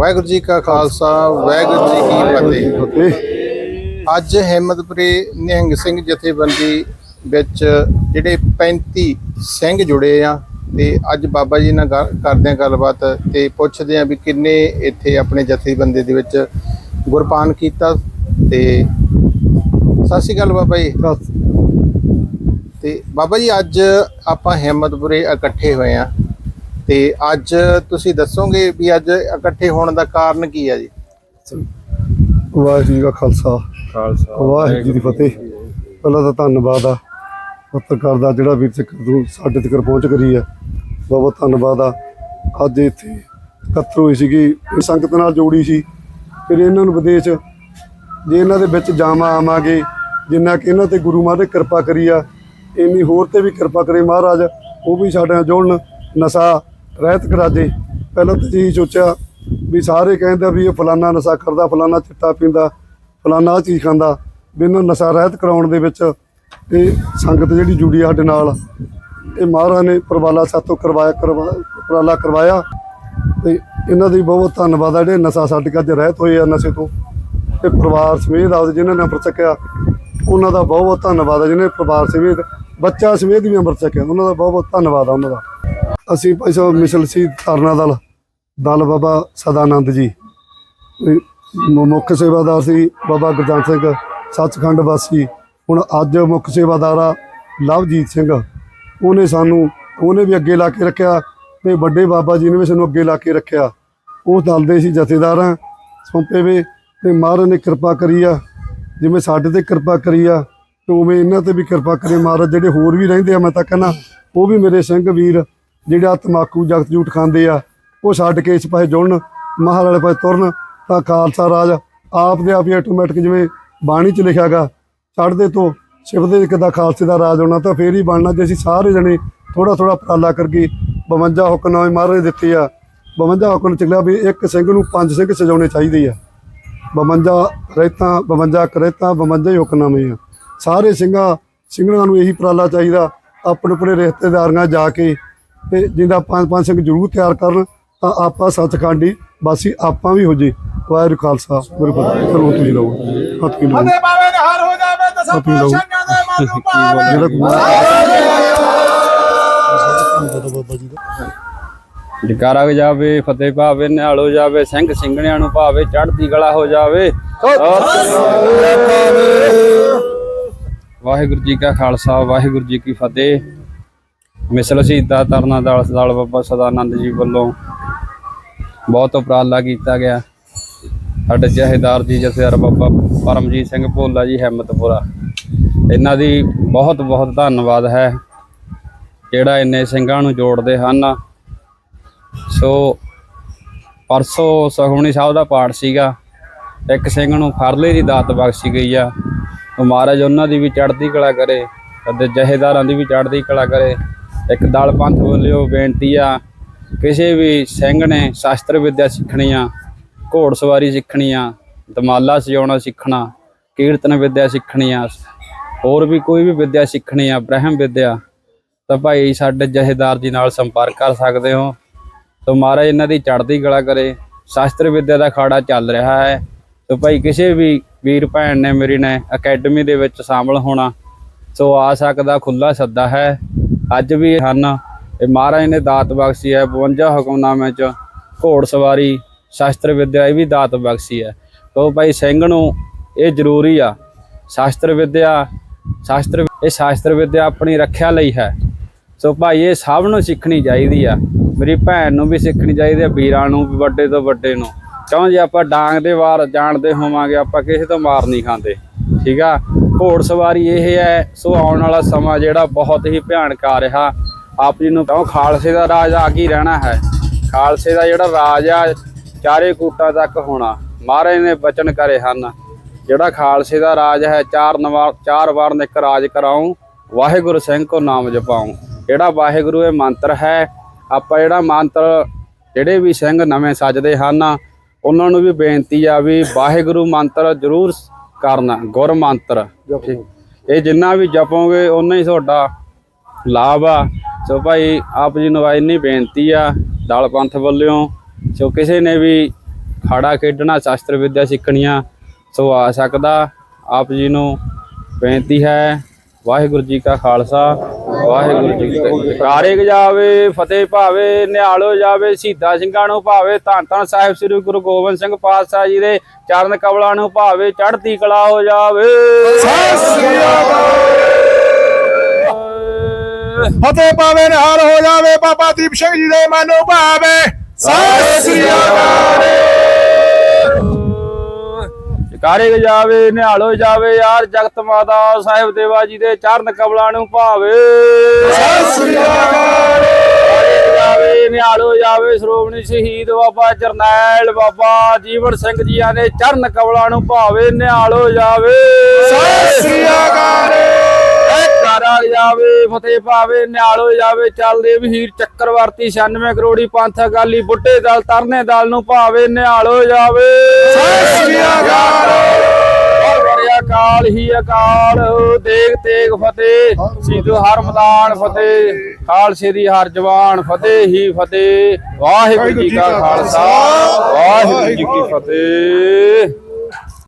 ਵਾਹਿਗੁਰੂ ਜੀ ਕਾ ਖਾਲਸਾ ਵਾਹਿਗੁਰੂ ਜੀ ਕੀ ਫਤਿਹ। ਅੱਜ ਹਿੰਮਤਪੁਰੇ ਨਿਹੰਗ ਸਿੰਘ ਜਥੇਬੰਦੀ ਵਿੱਚ ਜਿਹੜੇ 35 ਸਿੰਘ ਜੁੜੇ ਆ ਤੇ ਅੱਜ ਬਾਬਾ ਜੀ ਨਾਲ ਕਰਦੇ ਆ ਗੱਲਬਾਤ ਤੇ ਪੁੱਛਦੇ ਆ ਵੀ ਕਿੰਨੇ ਇੱਥੇ ਆਪਣੇ ਜਥੇਬੰਦੀ ਦੇ ਵਿੱਚ ਗੁਰਪਾਨ ਕੀਤਾ ਤੇ ਸਤਿ ਸ਼੍ਰੀ ਅਕਾਲ ਬਾਬਾ ਜੀ। ਤੇ ਬਾਬਾ ਜੀ ਅੱਜ ਆਪਾਂ ਹਿੰਮਤਪੁਰੇ ਇਕੱਠੇ ਹੋਏ ਆ। ਤੇ ਅੱਜ ਤੁਸੀਂ ਦੱਸੋਗੇ ਵੀ ਅੱਜ ਇਕੱਠੇ ਹੋਣ ਦਾ ਕਾਰਨ ਕੀ ਆ ਜੀ? ਵਾਹਿਗੁਰੂ ਜੀ ਕਾ ਖਾਲਸਾ। ਖਾਲਸਾ। ਵਾਹਿਗੁਰੂ ਜੀ ਦੀ ਫਤਿਹ। ਪਹਿਲਾਂ ਤਾਂ ਧੰਨਵਾਦ ਆ। ਪੱਤਰਕਾਰ ਦਾ ਜਿਹੜਾ ਵੀਰ ਤੱਕ ਤੂੰ ਸਾਡੇ ਤੱਕ ਪਹੁੰਚ ਕਰੀ ਆ ਬਹੁਤ ਬਹੁਤ ਧੰਨਵਾਦ ਆ। ਅੱਜ ਇੱਥੇ ਇਕੱਤਰ ਹੋਈ ਸੀਗੀ ਇਹ ਸੰਗਤ ਨਾਲ ਜੋੜੀ ਸੀ। ਫਿਰ ਇਹਨਾਂ ਨੂੰ ਵਿਦੇਸ਼ ਜੇ ਇਹਨਾਂ ਦੇ ਵਿੱਚ ਜਾਵਾਂ ਆਵਾਂਗੇ ਜਿੰਨਾ ਕਿ ਇਹਨਾਂ ਤੇ ਗੁਰੂ ਮਹਾਰਾਜ ਕਿਰਪਾ ਕਰੀ ਆ ਇੰਨੀ ਹੋਰ ਤੇ ਵੀ ਕਿਰਪਾ ਕਰੇ ਮਹਾਰਾਜ ਉਹ ਵੀ ਸਾਡੇ ਨਾਲ ਜੋੜਨ ਨਸ਼ਾ ਰਹਿਤ ਕਰਾਜੇ ਪਹਿਲਾਂ ਤਾਂ ਜੀ ਸੋਚਿਆ ਵੀ ਸਾਰੇ ਕਹਿੰਦੇ ਆ ਵੀ ਇਹ ਫਲਾਨਾ ਨਸ਼ਾ ਕਰਦਾ, ਫਲਾਨਾ ਚਿੱਟਾ ਪੀਂਦਾ, ਫਲਾਨਾ ਆਹ ਚੀਜ਼ ਖਾਂਦਾ। ਵੀ ਇਹਨਾਂ ਨਸ਼ਾ ਰਹਿਤ ਕਰਾਉਣ ਦੇ ਵਿੱਚ ਇਹ ਸੰਗਤ ਜਿਹੜੀ ਜੁੜੀ ਆ ਸਾਡੇ ਨਾਲ, ਇਹ ਮਹਾਰਾਜ ਨੇ ਪ੍ਰਵਾਲਾ ਸਾਤੋਂ ਕਰਵਾਇਆ, ਕਰਵਾ- ਉਪਰਾਲਾ ਕਰਵਾਇਆ। ਤੇ ਇਹਨਾਂ ਦੀ ਬਹੁਤ ਬਹੁਤ ਧੰਨਵਾਦ ਆ ਜਿਹੜੇ ਨਸ਼ਾ ਸਾਡੇ ਕੇ ਅੱਜ ਰਹਿਤ ਹੋਏ ਆ ਨਸ਼ੇ ਤੋਂ। ਤੇ ਪਰਿਵਾਰ ਸਮੇਤ ਆ ਜਿਨ੍ਹਾਂ ਨੇ ਅੰਮ੍ਰਿਤ ਛਕਿਆ, ਉਹਨਾਂ ਦਾ ਬਹੁਤ ਬਹੁਤ ਧੰਨਵਾਦ ਆ ਜਿਹਨੇ ਪਰਿਵਾਰ ਸਮੇਤ, ਬੱਚਾ ਸਮੇਤ ਵੀ ਅੰਮ੍ਰਿਤ ਛਕਿਆ। ਉਹਨਾਂ ਦਾ ਬਹੁਤ ਬਹੁਤ ਧੰਨਵਾਦ ਆ ਉਹਨਾਂ ਦਾ। ਅਸੀਂ ਭਾਈ ਸਾਹਿਬ ਮਿਸਲ ਸੀ ਤਰਨਾ ਦਲ ਦਲ ਬਾਬਾ ਸਦਾਨੰਦ ਜੀ। ਮੁੱਖ ਸੇਵਾਦਾਰ ਸੀ ਬਾਬਾ ਗੁਰਜੰਟ ਸਿੰਘ ਸੱਚਖੰਡ ਵਾਸੀ। ਹੁਣ ਅੱਜ ਮੁੱਖ ਸੇਵਾਦਾਰ ਆ ਲਵਜੀਤ ਸਿੰਘ। ਉਹਨੇ ਸਾਨੂੰ, ਉਹਨੇ ਵੀ ਅੱਗੇ ਲਾ ਕੇ ਰੱਖਿਆ ਤੇ ਵੱਡੇ ਬਾਬਾ ਜੀ ਨੇ ਵੀ ਸਾਨੂੰ ਅੱਗੇ ਲਾ ਕੇ ਰੱਖਿਆ। ਉਹ ਦਲ ਦੇ ਸੀ ਜਥੇਦਾਰਾਂ ਸੌਂਪੇ ਵੇ ਤੇ ਮਹਾਰਾਜ ਨੇ ਕਿਰਪਾ ਕਰੀ ਆ। ਜਿਵੇਂ ਸਾਡੇ ਤੇ ਕਿਰਪਾ ਕਰੀ ਆ, ਤੇ ਉਵੇਂ ਇਹਨਾਂ ਤੇ ਵੀ ਕਿਰਪਾ ਕਰੇ ਮਹਾਰਾਜ। ਜਿਹੜੇ ਹੋਰ ਵੀ ਰਹਿੰਦੇ ਆ, ਮੈਂ ਤਾਂ ਕਹਿੰਦਾ, ਉਹ ਵੀ ਮੇਰੇ ਸਿੰਘ ਵੀਰ ਜਿਹੜਾ ਤਮਾਕੂ ਜਗਤ ਜੂਟ ਖਾਂਦੇ ਆ, ਉਹ ਛੱਡ ਕੇ ਇਸ ਪਾਸੇ ਜੁੜਨ, ਮਹਾਰਾਜ ਵਾਲੇ ਪਾਸੇ ਤੁਰਨ, ਤਾਂ ਖਾਲਸਾ ਰਾਜ ਆਪ ਦੇ ਆਪ ਹੀ ਆਟੋਮੈਟਿਕ ਜਿਵੇਂ ਬਾਣੀ 'ਚ ਲਿਖਿਆਗਾ ਚੜ੍ਹਦੇ ਤੋਂ ਸ਼ਿਵ ਦੇ ਕਿਦਾ ਖਾਲਸੇ ਦਾ ਰਾਜ ਹੋਣਾ, ਤਾਂ ਫੇਰ ਹੀ ਬਣਨਾ ਜੇ ਅਸੀਂ ਸਾਰੇ ਜਣੇ ਥੋੜਾ ਥੋੜਾ ਉਪਰਾਲਾ ਕਰਕੇ 52 ਹੁਕਮਨਾਮੇ ਮਹਾਰਾਜ ਦਿੱਤੇ ਆ। 52 ਹੁਕਮ ਚ ਵੀ ਇੱਕ ਸਿੰਘ ਨੂੰ ਪੰਜ ਸਿੰਘ ਸਜਾਉਣੇ ਚਾਹੀਦੇ ਆ। 52 ਰਹਿਤਾਂ 52 ਕਰੇਤਾਂ 52 ਹੀ ਹੁਕਮਨਾਮੇ ਆ। ਸਾਰੇ ਸਿੰਘਾਂ ਸਿੰਘਾਂ ਨੂੰ ਇਹੀ ਉਪਰਾਲਾ ਚਾਹੀਦਾ, ਆਪਣੇ ਆਪਣੇ ਰਿਸ਼ਤੇਦਾਰਾਂ ਜਾ ਕੇ ਤੇ ਜਿੰਦਾ ਪੰਜ ਪੰਜ ਸਿੰਘ ਜ਼ਰੂਰ ਤਿਆਰ ਕਰਨ ਤਾਂ ਆਪਾਂ ਸੱਚਖੰਡੀ ਬਾਸੀ ਆਪਾਂ ਵੀ ਹੋ ਜੇ। ਵਾਹਿਗੁਰੂ ਖਾਲਸਾ ਗੁਰੂ ਫਤਿਹ। ਚਲੋ ਤੁਸੀਂ ਲਓ। ਹੱਥ ਕੀ ਲਓ। ਆਪੀ ਲਓ। ਪਾਤਸ਼ਾਹਾਂ ਦੇ ਮਨ ਨੂੰ ਪਾਵੇ। ਜਿਹੜਾ ਬਾਬਾ ਜੀ ਦਾ ਜਕਾਰਾ ਹੋ ਜਾਵੇ ਫਤਿਹ ਭਾਵੇ ਨਿਹਾਲ ਹੋ ਜਾਵੇ ਸਿੰਘ ਸਿੰਘਣਿਆਂ ਨੂੰ ਭਾਵੇ ਚੜ੍ਹਦੀ ਕਲਾ ਹੋ ਜਾਵੇ। ਵਾਹਿਗੁਰੂ ਜੀ ਕਾ ਖਾਲਸਾ ਵਾਹਿਗੁਰੂ ਜੀ ਕੀ ਫਤਿਹ। ਮਿਸਲ ਸ਼ਹੀਦਾਂ ਤਰਨਾ ਦਲ ਦਲ ਬਾਬਾ ਸਦਾਨੰਦ ਜੀ ਵੱਲੋਂ ਬਹੁਤ ਉਪਰਾਲਾ ਕੀਤਾ ਗਿਆ। ਸਾਡੇ ਜਹੇਦਾਰ ਜੀ ਜਥੇਦਾਰ ਬਾਬਾ ਪਰਮਜੀਤ ਸਿੰਘ ਭੋਲਾ ਜੀ ਹਿੰਮਤਪੁਰਾ। ਇਹਨਾਂ ਦੀ ਬਹੁਤ ਬਹੁਤ ਧੰਨਵਾਦ ਹੈ, ਜਿਹੜਾ ਇੰਨੇ ਸਿੰਘਾਂ ਨੂੰ ਜੋੜਦੇ ਹਨ। ਸੋ ਪਰਸੋਂ ਸੁਖਮਨੀ ਸਾਹਿਬ ਦਾ ਪਾਠ ਸੀਗਾ। ਇੱਕ ਸਿੰਘ ਨੂੰ ਫਰਲੇ ਦੀ ਦਾਤ ਬਖਸ਼ੀ ਗਈ ਆ। ਉਹ ਮਹਾਰਾਜ ਉਹਨਾਂ ਦੀ ਵੀ ਚੜ੍ਹਦੀ ਕਲਾ ਕਰੇ, ਅਤੇ ਜਹੇਦਾਰਾਂ ਦੀ ਵੀ ਚੜ੍ਹਦੀ ਕਲਾ ਕਰੇ। ਇੱਕ ਦਲ ਪੰਥ ਵੱਲੋਂ ਬੇਨਤੀ ਆ, ਕਿਸੇ ਵੀ ਸਿੰਘ ਨੇ ਸ਼ਾਸਤਰ ਵਿੱਦਿਆ ਸਿੱਖਣੀ ਆ, ਘੋੜ ਸਵਾਰੀ ਸਿੱਖਣੀ ਆ, ਦਮਾਲਾ ਸਜਾਉਣਾ ਸਿੱਖਣਾ, ਕੀਰਤਨ ਵਿੱਦਿਆ ਸਿੱਖਣੀ ਆ, ਹੋਰ ਵੀ ਕੋਈ ਵੀ ਵਿੱਦਿਆ ਸਿੱਖਣੀ ਆ, ਬ੍ਰਹਮ ਵਿੱਦਿਆ, ਤਾਂ ਭਾਈ ਸਾਡੇ ਜਹੇਦਾਰ ਜੀ ਨਾਲ ਸੰਪਰਕ ਕਰ ਸਕਦੇ ਹੋ। ਸੋ ਮਹਾਰਾਜ ਇਹਨਾਂ ਦੀ ਚੜ੍ਹਦੀ ਕਲਾ ਕਰੇ। ਸ਼ਾਸਤਰ ਵਿੱਦਿਆ ਦਾ ਖਾੜਾ ਚੱਲ ਰਿਹਾ ਹੈ। ਸੋ ਭਾਈ ਕਿਸੇ ਵੀ ਵੀਰ ਭੈਣ ਨੇ, ਮੇਰੀ ਨੇ, ਅਕੈਡਮੀ ਦੇ ਵਿੱਚ ਸ਼ਾਮਲ ਹੋਣਾ, ਸੋ ਆ ਸਕਦਾ ਖੁੱਲਾ ਸੱਦਾ ਹੈ। ਅੱਜ ਵੀ ਹਨ। ਇਹ ਮਹਾਰਾਜ ਨੇ ਦਾਤ ਬਖਸ਼ੀ ਹੈ 52 ਹੁਕਮਨਾਮੇ ਚ ਘੋੜ ਸਵਾਰੀ, ਸ਼ਾਸਤਰ ਵਿੱਦਿਆ, ਇਹ ਵੀ ਦਾਤ ਬਖਸ਼ੀ ਹੈ। ਸੋ ਭਾਈ, ਸਿੰਘ ਨੂੰ ਇਹ ਜ਼ਰੂਰੀ ਆ। ਸ਼ਾਸਤਰ ਵਿੱਦਿਆ, ਸ਼ਾਸਤਰ ਇਹ ਸ਼ਾਸਤਰ ਵਿੱਦਿਆ ਆਪਣੀ ਰੱਖਿਆ ਲਈ ਹੈ। ਸੋ ਭਾਈ, ਇਹ ਸਭ ਨੂੰ ਸਿੱਖਣੀ ਚਾਹੀਦੀ ਆ। ਮੇਰੀ ਭੈਣ ਨੂੰ ਵੀ ਸਿੱਖਣੀ ਚਾਹੀਦੀ ਆ, ਵੀਰਾਂ ਨੂੰ ਵੀ, ਵੱਡੇ ਤੋਂ ਵੱਡੇ ਨੂੰ। ਕਿਉਂ ਜੇ ਆਪਾਂ ਡਾਂਗ ਦੇ ਵਾਰ ਜਾਣਦੇ ਹੋਵਾਂਗੇ, ਆਪਾਂ ਕਿਸੇ ਤੋਂ ਮਾਰ ਨਹੀਂ ਖਾਂਦੇ। ਠੀਕ ਆ? ਘੋੜ ਸਵਾਰੀ ਇਹ ਹੈ, ਸੋ ਆਉਣ ਵਾਲਾ ਸਮਾਂ ਜਿਹੜਾ ਬਹੁਤ ਹੀ ਭਿਆਨਕ ਆ ਰਿਹਾ। ਆਪ ਜੀ ਨੂੰ ਕਹੋ, ਖਾਲਸੇ ਦਾ ਰਾਜ ਆ ਕੀ ਰਹਿਣਾ ਹੈ? ਖਾਲਸੇ ਦਾ ਜਿਹੜਾ ਰਾਜ ਆ, ਚਾਰੇ ਕੂਟਾਂ ਤੱਕ ਹੋਣਾ ਮਹਾਰਾਜ ਨੇ ਬਚਨ ਕਰੇ ਹਨ। ਜਿਹੜਾ ਖਾਲਸੇ ਦਾ ਰਾਜ ਹੈ, ਚਾਰ ਨਵਾਰ ਚਾਰ ਵਾਰ ਨਿਕ ਰਾਜ ਕਰਾਉ, ਵਾਹਿਗੁਰੂ ਸਿੰਘ ਕੋ ਨਾਮ ਜਪਾਉ। ਜਿਹੜਾ ਵਾਹਿਗੁਰੂ ਇਹ ਮੰਤਰ ਹੈ, ਆਪਾਂ ਜਿਹੜਾ ਮੰਤਰ ਜਿਹੜੇ ਵੀ ਸਿੰਘ ਨਵੇਂ ਸੱਜਦੇ ਹਨ, ਉਹਨਾਂ ਨੂੰ ਵੀ ਬੇਨਤੀ ਆ ਵੀ ਵਾਹਿਗੁਰੂ ਮੰਤਰ ਜ਼ਰੂਰ ਕਰਨਾ ਗੁਰ ਮੰਤਰ ਇਹ ਜਿੰਨਾ ਵੀ ਜਪੋਗੇ ਉਨਾ ਹੀ ਤੁਹਾਡਾ ਲਾਭ ਆ। ਸੋ ਭਾਈ ਆਪ ਜੀ ਨੂੰ ਇੰਨੀ ਬੇਨਤੀ ਆ ਦਲ ਪੰਥ ਵੱਲੋਂ। ਸੋ ਕਿਸੇ ਨੇ ਵੀ ਖਾੜਾ ਖੇਡਣਾ ਸ਼ਾਸਤਰ ਵਿੱਦਿਆ ਸਿੱਖਣੀਆਂ ਸੋ ਆ ਸਕਦਾ। ਆਪ ਜੀ ਨੂੰ ਬੇਨਤੀ ਹੈ ਵਾਹਿਗੁਰੂ ਜੀ ਕਾ ਖਾਲਸਾ ਵਾਹਿਗੁਰੂ ਜੀ ਕੀ ਫਤਿਹ। ਕਾਰੇ ਜਾਵੇ ਫਤਿਹ ਭਾਵੇ ਨਿਹਾਲੋ ਜਾਵੇ ਸ਼ਹੀਦਾਂ ਸਿੰਘਾਂ ਨੂੰ ਭਾਵੇ ਧੰਨ ਧੰਨ ਸਾਹਿਬ ਸ੍ਰੀ ਗੁਰੂ ਗੋਬਿੰਦ ਸਿੰਘ ਪਾਤਸ਼ਾਹ ਜੀ ਦੇ ਚਰਨ ਕਮਲਾਂ ਨੂੰ ਭਾਵੇ ਚੜ੍ਹਦੀ ਕਲਾ ਹੋ ਜਾਵੇ। ਫਤਿਹ ਪਾਵੇ ਨਿਹਾਲ ਹੋ ਜਾਵੇ ਬਾਬਾ ਦੀਪ ਸਿੰਘ ਜੀ ਦੇ ਮਨ ਨੂੰ ਭਾਵੇ। ਸਤਿ ਸ੍ਰੀ ਅਕਾਲ। ਕਾਰੇ ਜਾਵੇ ਨਿਹਾਲੋ ਜਾਵੇ ਯਾਰ ਜਗਤ ਮਾਤਾ ਸਾਹਿਬ ਦੇਵਾ ਜੀ ਦੇ ਚਰਨ ਕਮਲਾਂ ਨੂੰ ਭਾਵੇ। ਸਤਿ ਸ੍ਰੀ ਅਕਾਲ। ਕਾਰੇ ਜਾਵੇ ਨਿਹਾਲੋ ਜਾਵੇ ਸ਼੍ਰੋਮਣੀ ਸ਼ਹੀਦ ਬਾਬਾ ਜਰਨੈਲ ਬਾਬਾ ਜੀਵਨ ਸਿੰਘ ਜੀਆਂ ਦੇ ਚਰਨ ਕਮਲਾਂ ਨੂੰ ਭਾਵੇ ਨਿਹਾਲੋ ਜਾਵੇ। ਸਤਿ ਸ੍ਰੀ ਅਕਾਲ। ਕਾਰਾ ਜਾਵੇ ਫਤਿਹ ਪਾਵੇ ਨਿਹਾਲੋ ਜਾਵੇ ਚੱਲਦੇ ਵਹੀਰ ਚੱਕਰਵਰਤੀ 96 ਕਰੋੜੀ ਪੰਥ ਅਕਾਲੀ ਬੁੱਢੇ ਦਲ ਤਰਨੇ ਦਲ ਨੂੰ ਭਾਵੇ ਜਾਵੇ। ਅਕਾਲ। ਔਰ ਬੜਿਆ ਅਕਾਲ। ਹੀ ਅਕਾਲ ਦੇਗ ਤੇਗ ਫਤਿਹ। ਸੀਧੂ ਹਰ ਮੈਦਾਨ ਫਤਿਹ ਖਾਲਸੇ ਦੀ ਹਰ ਜਵਾਨ ਫਤਿਹ ਹੀ ਫਤਿਹ। ਵਾਹਿਗੁਰੂ ਜੀ ਕਾ ਖਾਲਸਾ। ਵਾਹਿਗੁਰੂ ਜੀ ਕੀ ਫਤਿਹ।